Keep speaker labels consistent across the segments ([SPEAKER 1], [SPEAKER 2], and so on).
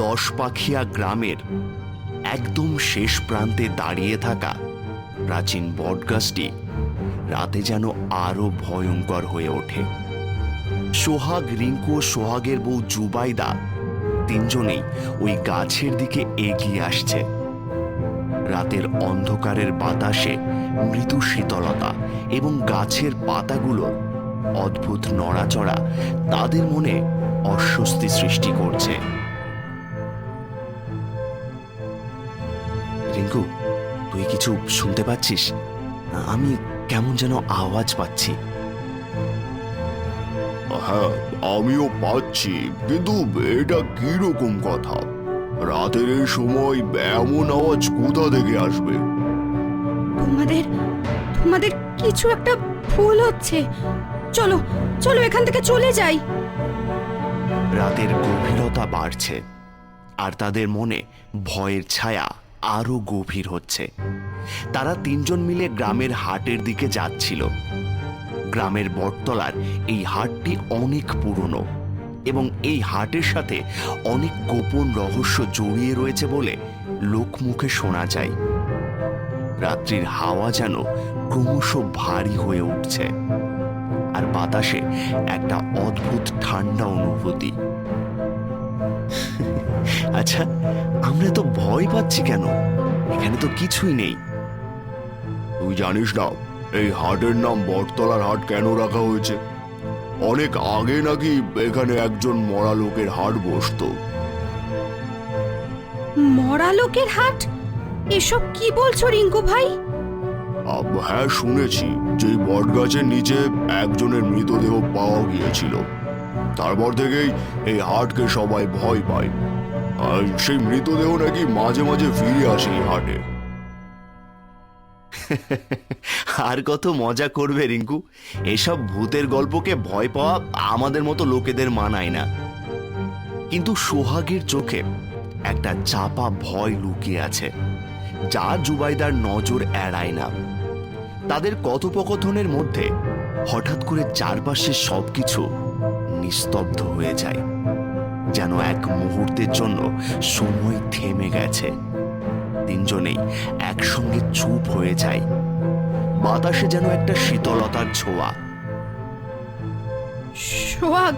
[SPEAKER 1] দশ পাখিয়া গ্রামের একদম শেষ প্রান্তে দাঁড়িয়ে থাকা প্রাচীন বটগাছটি রাতে যেন আরও ভয়ঙ্কর হয়ে ওঠে। সোহাগ রিঙ্কু সোহাগের বউ জুবাইদা তিনজনেই ওই গাছের দিকে এগিয়ে আসছে। রাতের অন্ধকারের বাতাসে মৃদু শীতলতা এবং গাছের পাতাগুলো অদ্ভুত নড়াচড়া তাদের মনে অস্বস্তি সৃষ্টি করছে। রিঙ্কু তুই কিছু শুনতে পাচ্ছিস? আমি কেমন যেন আওয়াজ পাচ্ছি।
[SPEAKER 2] হ্যাঁ আমিও পাচ্ছি কিন্তু এটা কীরকম কথা? রাতের এই সময় এমন আওয়াজ কোথা থেকে আসবে?
[SPEAKER 3] তোমাদের তোমাদের কিছু একটা ভুল হচ্ছে। চলো চলো এখান থেকে চলে যাই।
[SPEAKER 1] রাতের গভীরতা বাড়ছে আর তাদের মনে ভয়ের ছায়া। আরও গভীর হচ্ছে। তারা তিনজন মিলে গ্রামের হাটের দিকে যাচ্ছিল। গ্রামের বটতলার এই হাটটি অনেক পুরনো এবং এই হাটের সাথে অনেক গোপন রহস্য জড়িয়ে রয়েছে বলে লোকমুখে শোনা যায়। রাত্রির হাওয়া যেন ক্রমশ ভারী হয়ে উঠছে আর বাতাসে একটা অদ্ভুত ঠান্ডা অনুভূতি। আচ্ছা আমরা তো ভয় পাচ্ছি কেন? এখানে তো কিছুই নেই।
[SPEAKER 2] তুই জানিস না এই হাটের নাম বটতলার হাট কেন রাখা হয়েছে? অনেক আগে নাকি এখানে একজন মরা লোকের হাট বসতো।
[SPEAKER 3] মরা লোকের হাট? এসব কি বলছো রিঙ্কু ভাই?
[SPEAKER 2] আব, হ্যাঁ শুনেছি যে বটগাছের নিচে একজনের মৃতদেহ পাওয়া গিয়েছিল। তারপর থেকেই এই হাটকে সবাই ভয় পায়। সেই মৃতদেহ নাকি মাঝে মাঝে ফিরে আসে হাটে।
[SPEAKER 1] আর কত মজা করবে রিঙ্কু? এসব ভূতের গল্পকে ভয় পাওয়া আমাদের মতো লোকেদের মানায় না। কিন্তু সোহাগের চোখে একটা চাপা ভয় লুকিয়ে আছে, যা জুবাইদার নজর এড়ায় না। তাদের কথোপকথনের মধ্যে হঠাৎ করে চারপাশের সবকিছু নিস্তব্ধ হয়ে যায়। যেন এক মুহূর্তের জন্য সময় থেমে গেছে। তিনজনেই একসঙ্গে চুপ হয়ে যায়। বাতাসে যেন একটা শীতলতার ছোঁয়া।
[SPEAKER 3] সোহাগ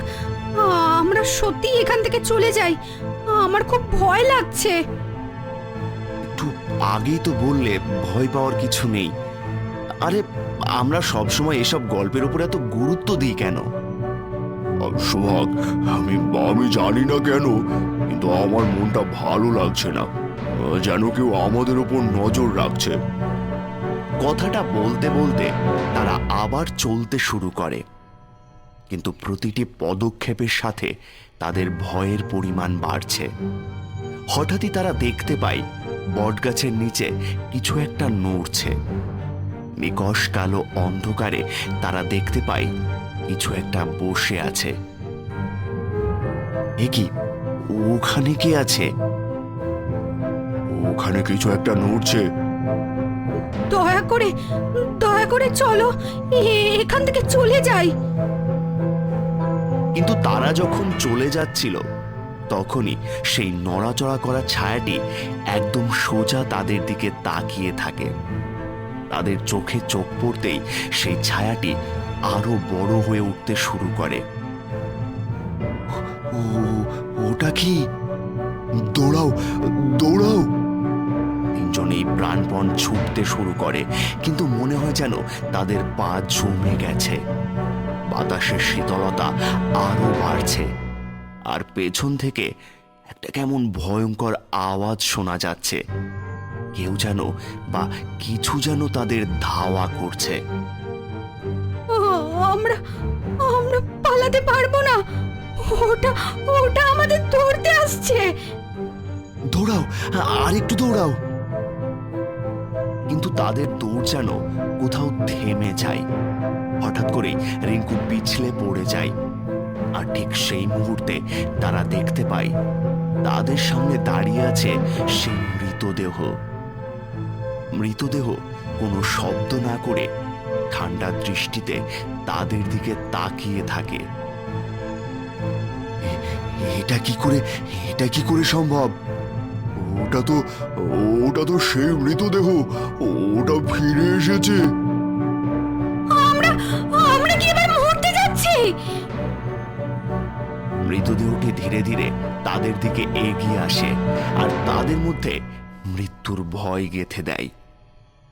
[SPEAKER 3] আমরা সত্যি এখান থেকে চলে যাই। আমার খুব ভয় লাগছে।
[SPEAKER 1] একটু আগেই তো বললে ভয় পাওয়ার কিছু নেই। আরে আমরা সবসময় এসব গল্পের উপর এত গুরুত্ব দিই কেন?
[SPEAKER 2] সোহাগ, আমি আমি জানি না কেন, কিন্তু আমার মনটা ভালো লাগছে না। যেন কেউ আমাদের উপর নজর রাখছে।
[SPEAKER 1] কথাটা বলতে বলতে তারা আবার চলতে শুরু করে। কিন্তু প্রতিটি পদক্ষেপের সাথে তাদের ভয়ের পরিমাণ বাড়ছে। হঠাৎই তারা দেখতে পায়, বটগাছের নিচে কিছু একটা নড়ছে। নিকশ কালো অন্ধকারে তারা দেখতে পায় কিছু একটা বসে আছে। এ কি? ওখানে কে আছে?
[SPEAKER 2] ওখানে কিছু একটা নড়ছে।
[SPEAKER 3] দয়া করে দয়া করে চলো এখান থেকে চলে যাই।
[SPEAKER 1] কিন্তু তারা যখন চলে যাচ্ছিল তখনই সেই নড়াচড়া করা ছায়াটি একদম সোজা তাদের দিকে তাকিয়ে থাকে। তাদের চোখে চোখ পড়তেই সেই ছায়াটি আরও বড় হয়ে উঠতে শুরু করে। ওটা কি?
[SPEAKER 2] দৌড়াও দৌড়াও।
[SPEAKER 1] তিনজনেই প্রাণপণ ছুটতে শুরু করে, কিন্তু মনে হয় যেন তাদের পা জমে গেছে। বাতাসের শীতলতা আরও বাড়ছে। আর পেছন থেকে একটা কেমন ভয়ঙ্কর আওয়াজ শোনা যাচ্ছে। কেউ যেন বা কিছু যেন তাদের ধাওয়া করছে।
[SPEAKER 3] আমরা আমরা পালাতে পারব না। ওটা ওটা আমাদের ধরতে আসছে।
[SPEAKER 1] দৌড়াও, আর একটু দৌড়াও। কিন্তু তাদের দৌড় যেন কোথাও থেমে যায়। হঠাৎ করে রিঙ্কু পিছলে পড়ে যায়। আর ঠিক সেই মুহূর্তে তারা দেখতে পায়, তাদের সামনে দাঁড়িয়ে আছে সেই মৃতদেহ। মৃতদেহ কোনো শব্দ না করে ঠান্ডা দৃষ্টিতে তাদের দিকে তাকিয়ে থাকে। এটা কি করে এটা কি করে সম্ভব?
[SPEAKER 2] ওটা তো ওটা তো সেই মৃতদেহ ওটা ফিরে এসেছে।
[SPEAKER 3] আমরা আমরা কি এবার মরতে যাচ্ছি?
[SPEAKER 1] মৃতদেহটি ধীরে ধীরে তাদের দিকে এগিয়ে আসে আর তাদের মধ্যে মৃত্যুর ভয় গেথে দেয়।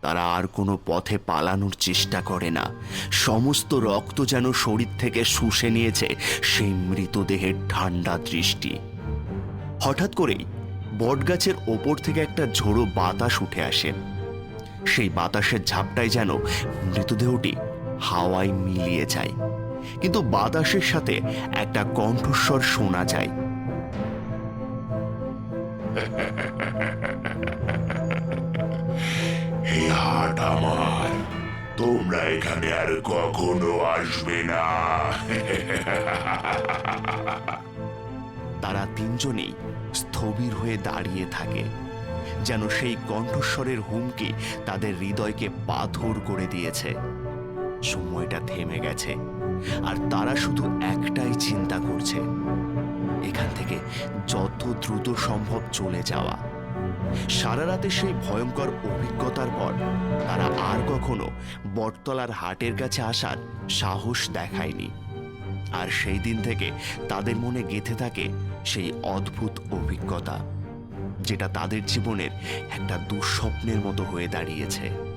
[SPEAKER 1] তারা আর কোনো পথে পালানোর চেষ্টা করে না। সমস্ত রক্ত যেন শরীর থেকে শুষে নিয়েছে সেই মৃতদেহের ঠান্ডা দৃষ্টি। হঠাৎ করেই বটগাছের ওপর থেকে একটা ঝোড়ো বাতাস উঠে আসে। সেই বাতাসের ঝাপটায় যেন মৃতদেহটি হাওয়ায় মিলিয়ে যায়। কিন্তু বাতাসের সাথে একটা কণ্ঠস্বর শোনা যায়।
[SPEAKER 4] হাট আমার। তোমরা এখানে আর কখনো আসবে না।
[SPEAKER 1] তারা তিনজনেই স্থবির হয়ে দাঁড়িয়ে থাকে, যেন সেই কণ্ঠস্বরের হুমকি তাদের হৃদয়কে পাথর করে দিয়েছে। সময়টা থেমে গেছে, আর তারা শুধু একটাই চিন্তা করছে, এখান থেকে যত দ্রুত সম্ভব চলে যাওয়া। সারা রাতে সেই ভয়ঙ্কর অভিজ্ঞতার পর তারা আর কখনো বটতলার হাটের কাছে আসার সাহস দেখায়নি। আর সেই দিন থেকে তাদের মনে গেঁথে থাকে সেই অদ্ভুত অভিজ্ঞতা, যেটা তাদের জীবনের একটা দুঃস্বপ্নের মতো হয়ে দাঁড়িয়েছে।